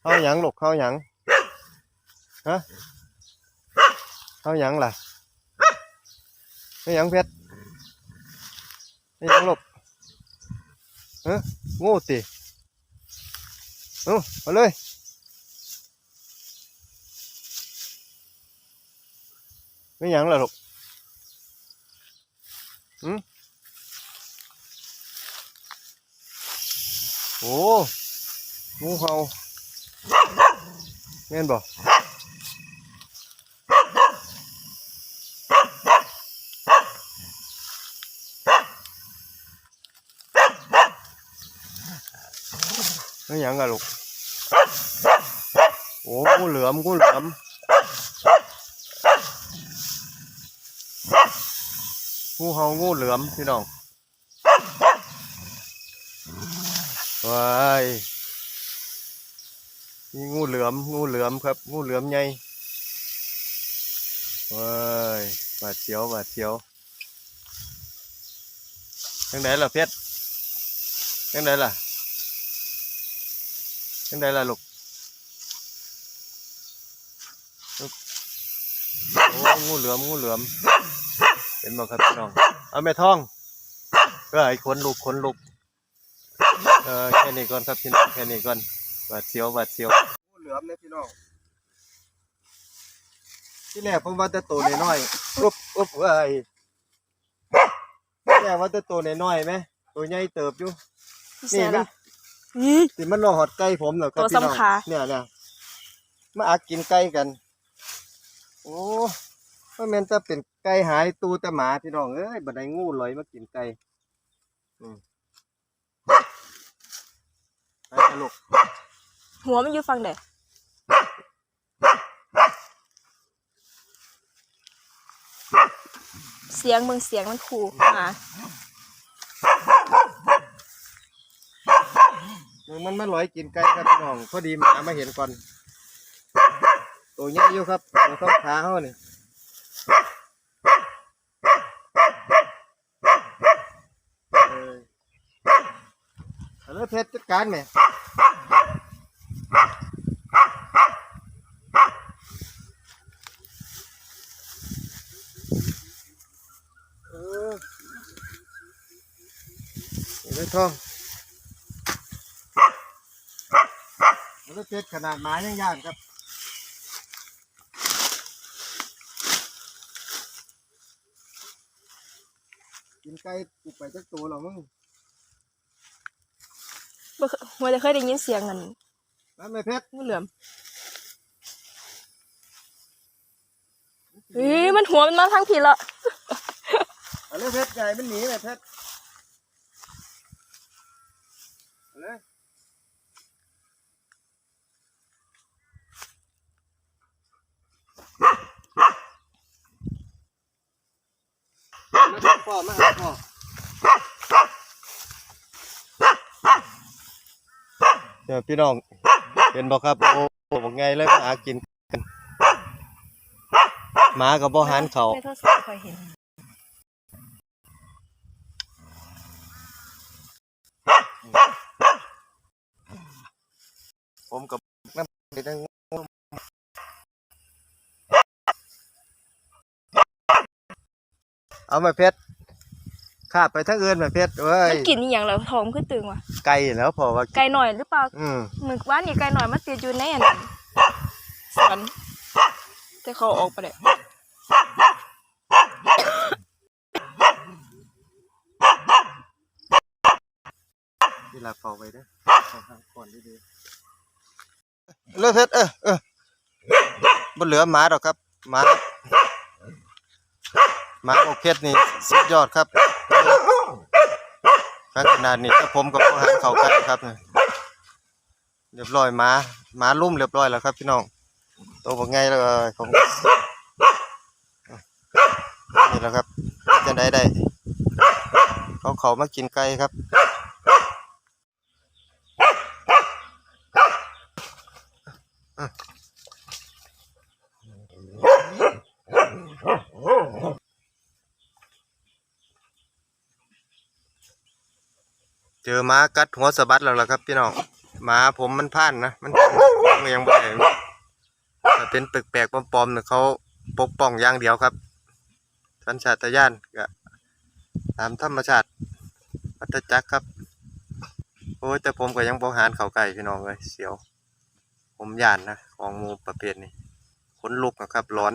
เข้าหยังลูกเข้าหยังฮะเข้าหยังล่ะไม่หยังเพชรไม่หยังลูกฮะงูติเอาเอาเลยไม่หยังล่ะลูกหืมโอ้งูเห่า แม่นบ่ไม่ยังอะลูก โอ้งูเหลือมงูเหลือมงูเห่างูเหลือมพี่น้องว้าย นี่งูเหลือม งูเหลือมครับ งูเหลือมใหญ่ว้ยบาดเสียวบาดเสียวจังไดล่ะเพชรจังไดล่ะจังไดล่ะลูกลูกงูเหลือมงูเหลือมเห็นบ่ครับพี่น้อง เอาแม่ท้องเอ้ขนลุกขนลุก เออแค่นี้ก่อนครับพี่น้องแค่นี้ก่อน บาดเสียวบาดเสียวงูเหลือมเนี่ยพี่น้องที่แรกผมว่าจะโตน้อยๆอุ๊บอุ๊บเอ้ยที่แรกว่าจะโตน้อยๆไหมตัวใหญ่เติบอยู่นี่มันนี่สิมันรอหอดไก่ผมเหรอครับตัวพี่น้องสำคัญเนี่ยเนี่ยมาอากินไก่กัน โอ้ว่าแม่นจะเป็นไก่หายตูแต่หมาพี่น้องเอ้ยบันไดงูลอยมากินไก่อืมไปเถอะลูก หัวมันอยู่ฝั่งใดเสียงมึงเสียงมันขู่หมาเดี๋ยวมันมาลอยกินไก่ครับพี่น้องพอดีหมามาเห็นก่อนตัวใหญ่อยู่ครับตัวต้องขาเขานี่เออเอาแล้วเพชรจัดการไหม เออนี่เลยทองแล้วเพชรขนาดหมายังย่านครับกินไก่ปุกไปจักตัวหรอมึงบ่เคหัวจะเคยได้ยินเสียงกัน แล้วแม่เพชรงูเหลือม เฮ้ยมันหัวมันมาทางผิดละเอาเลยเพชรใหญ่มันหนีแม่เพชรเอาเลยมาหาพ่อมาหาพ่อเดี๋ยวพี่น้องเป็นบอกครับ โอ้บอกไงเลยมาหากินกัน หมากับบ่หันเขาในโทรศัพท์คอยเห็น ผมกับน้ำไปทั้งเอามาเพชรข้าไปทั้งเอื่นมาเพชรเว้ยมันกินอหย่างแล้วท้องขึ้นตึงว่ะไก่แล้วพอว่า ไก่หน่อยหรือเปล่าอืมหมึกว่านี่ไก่หน่อยมาติดอยู่ในอันนั้นสวนแต่เขาออกไปเลย เวลาเฝ้าไว้ด้อเฝ้าทางก่อนดีๆเลิกเพชรเออเออบ่เหลือหมาดอกครับหมาหมาขอเพชรนี่สุดยอดครับครับขนาดนี้ถ้าผมกับพ่อหางเขากล้ครับเนี่ยเรียบร้อยหมาหมาลุ่มเรียบร้อยแล้วครับพี่น้องตัวบอกไงแล้วของ นี่แหละครับจะได้ได้เขาเขามากินไก่ครับเจอหม้ากัดหัวสะบัดแล้วล่ะครับพี่น้องหมาผมมันพ่านนะ มันมันยังบ่ได้เป็นแปลกๆปลอมๆเนี่ยเขาปกป้องอย่างเดียวครับ สัญชาตญาณก็ตามธรรมชาติอัตจักรครับ โอ้ยแต่ผมก็ยังบอหานเขาไก่พี่น้องเลยเสียว ผมย่านนะ ของมูประเภทนี้ขนลุกนะครับร้อน